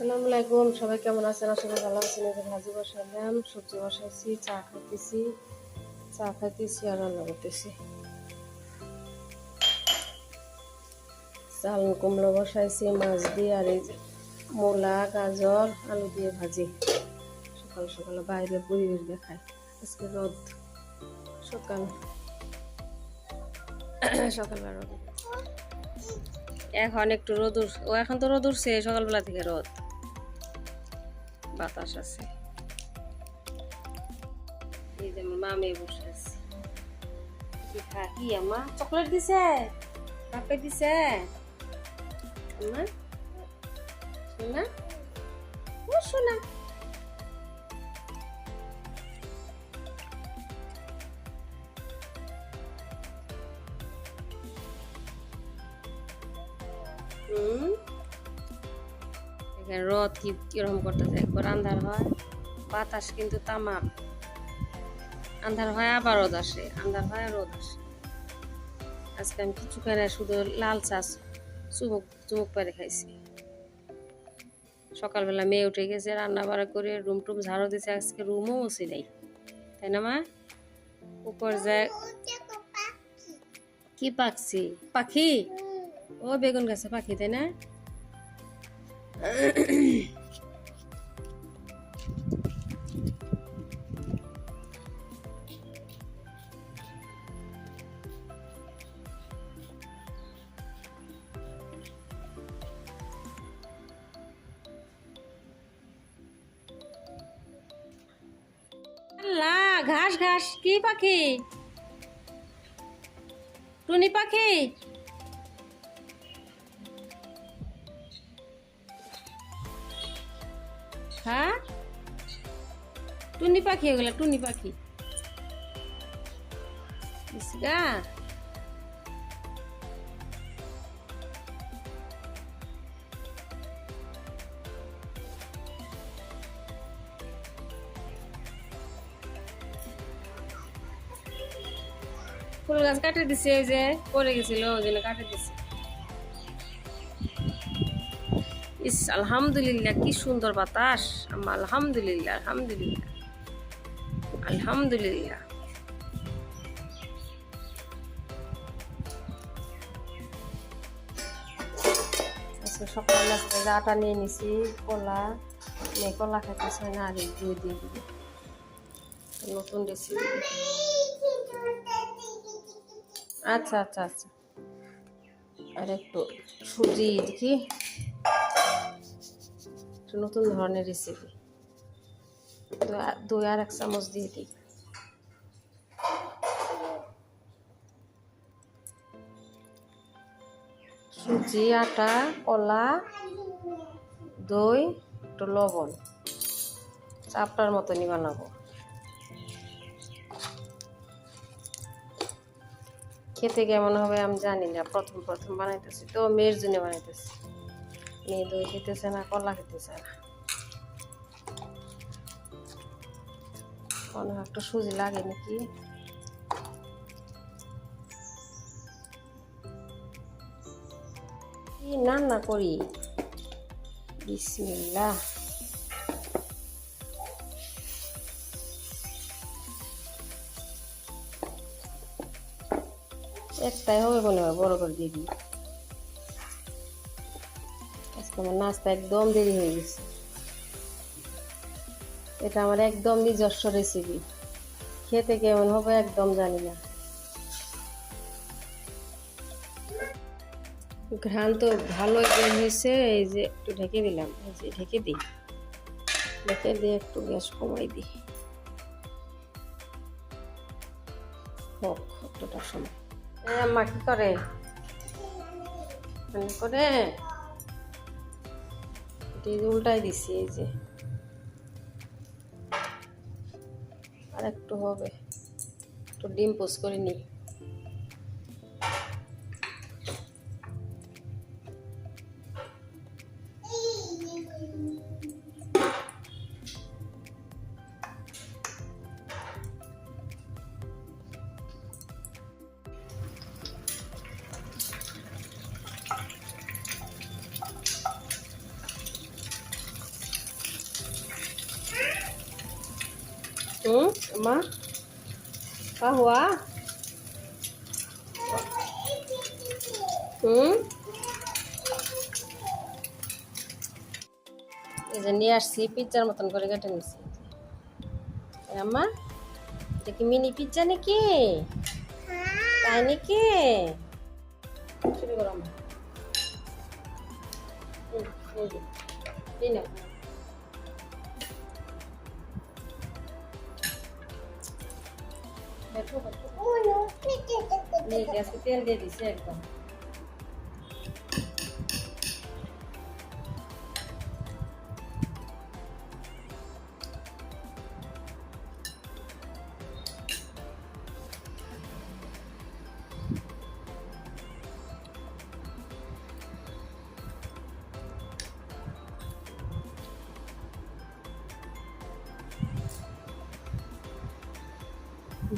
আসসালামু আলাইকুম। সবাই কেমন আছেন? আসলে ভালো আছেন। এই যে ভাজি বসালাম, সবজি বসাইছি, চা খাইতেছি। চা খাইতেছি আর রান্না করতেছি। চাল, কুমড়ো বসাইছি, মাছ দিয়ে আর এই মূলা, গাজর, আলু দিয়ে ভাজি। সকাল সকাল বাইরে পরিবেশ দেখায়। আজকে রোদ। সকাল। সকালবেলা রোদ। এখন একটু রোদ ও এখন তো রোদ উঠছে সকালবেলা থেকে রোদ। বাতাস আছে। এই যে আমার মামে বসে আছে। কি আমা? চকলেট দিছে? কাপে দিছে? আমা শোনা ও শোনা হুম? এখানে রথ কি কীরকম করতেছে। একবার আন্ধার হয়, বাতাস কিন্তু তামাক। আন্ধার হয় আবার রোদ আসে, আন্ধার হয় রোদ আসে। আজকে আমি কিছু খাই শুধু লাল চা চুমুক চুমুক পেরে খাইছি। সকালবেলা মেয়ে উঠে গেছে, রান্না বাড়া করে রুম টুম ঝাড়ু দিছে, আজকে রুমও বসি নাই। তাই না, মা? উপর যায় কি পাখছি পাখি? ও বেগুন গাছে পাখি, তাই না? ঘাস ঘাস কি পাখি? টুনি পাখি? হ্যাঁ টুনি পাখি এগুলা টুনি পাখি। ইসগা ফুল গাছ কাটে দিছে, এই যে পড়ে গেছিল, ওই জন্য কাটে দিছে। ইস, আলহামদুলিল্লাহ, কি সুন্দর বাতাস। আম্মা, আলহামদুলিল্লাহ আলহামদুলিল্লাহ। আলহামদুলিল্লাহ। সকালে নাস্তা আটা নিয়ে নিছি, কলা। মেয়ে কলা খাইতেছে না, আর দিয়ে দিবি। নতুন রেসিপি আচ্ছা আচ্ছা আচ্ছা। আর একটু সুজি দেখি। একটু নতুন ধরনের রেসিপি দই আর এক চামচ দিয়ে দিই। সুজি, আটা, কলা, দই, একটু লবণ। চাপটার মতনই বানাবো। খেতে কেমন হবে আমি জানি না। প্রথম প্রথম বানাইতেছি তো, মেয়ের জন্য বানাইতেছি। দই খেতেছে না কলা খেতেছে না? একটা সুজি লাগে নাকি? রান্না করি? বিসমিল্লাহ। একটাই হবে মনে হয়, বড় করে দিয়ে দিই। আজকে নাস্তা একদম দেরি হয়ে গেছে। এটা আমার একদম নিজস্ব রেসিপি খেতে কেমন হবে একদম জানি না। ঘ্রাণ তো ভালোই বের হয়েছে, এই যে একটু ঢেকে দিলাম, এই যে ঢেকে দিই। ঢেকে দিয়ে একটু গ্যাস কমাই দিই। হোক একটুটা সময়। আম্মা কি করে? মানে করে? এটা উল্টাই দিছি এই যে। আর একটু হবে। একটু ডিম পোস্ট করে নিই। হুম, মা? কা হুয়া? হুম? এই যে নিয়ে আসছি, পিৎজার মতন করে কেটে নিচ্ছি আম্মা, এটা কি মিনি পিৎজা নাকি? তাই নাকি? শুরু করো আম্মা। Uno. Mientras que pierde 18.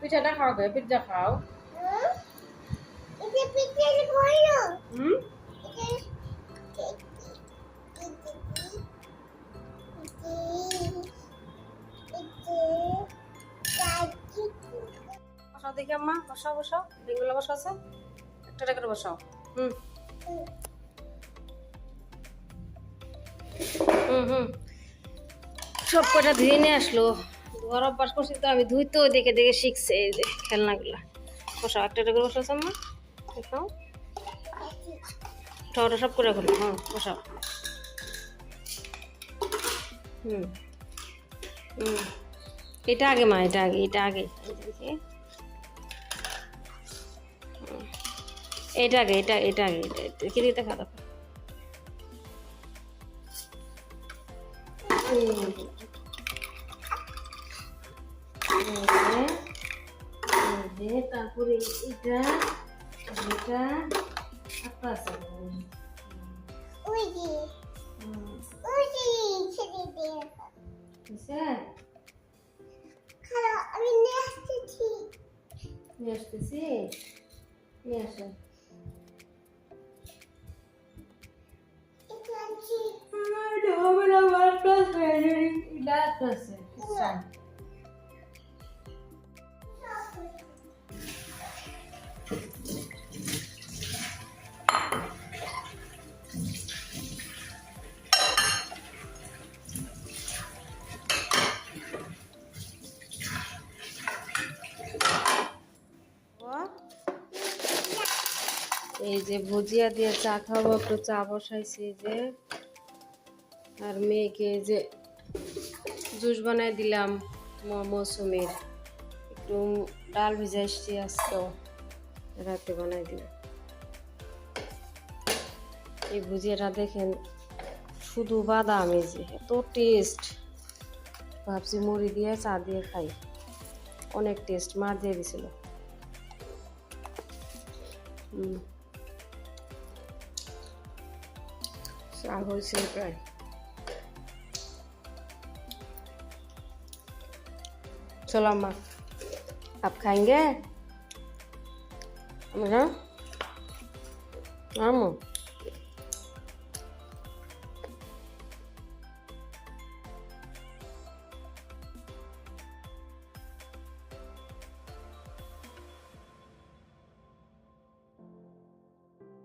পিঠাটা খাও। গে পিৎজা খাও বসাও দেখি আম্মা বসাও বসাও। ডিমগুলো বসাও আছে। একটা একটা করে বসাও। হুম। হুম হুম। সব কটা ধুয়ে নিয়ে আসলো। ঘর অভ্যাস করছি তো, আমি ধুইতেও দেখে দেখে শিখছে এই যে খেলনাগুলা। বসাও একটা করে বসাও আম্মা দেখাও। ওটা সব করে খুলো হ্যাঁ বসাও হুম হুম। এটা আগে মা, এটা আগে এটা আগে। হুম। এটা আগে, এটা এটা আগে, এটা। দেখি দিতে খাওয়া দাও যে। যে। যে, তারপরে এটা এটা একটা আছে হুম। বুঝছে? নিয়ে আসতেছি নিয়ে আসো এটা হবে না আমার ক্লাস হয়ে যাবে আছে এই যে ভুজিয়া দিয়ে চা খাব, একটু চা বসাইছি যে। আর মেয়েকে যে জুস বানাই দিলাম মৌসুমির। একটু ডাল ভিজাইছি আজকেও রাতে বানাই দিলাম এই ভুজিয়াটা দেখেন, শুধু বাদাম এই যে, এত টেস্ট ভাবছি মুড়ি দিয়ে চা দিয়ে খাই। অনেক টেস্ট মার দিয়ে দিছিল। হুম। চা হয়েছে প্রায় चलो अम्मा आप खाएंगे हाँ आमू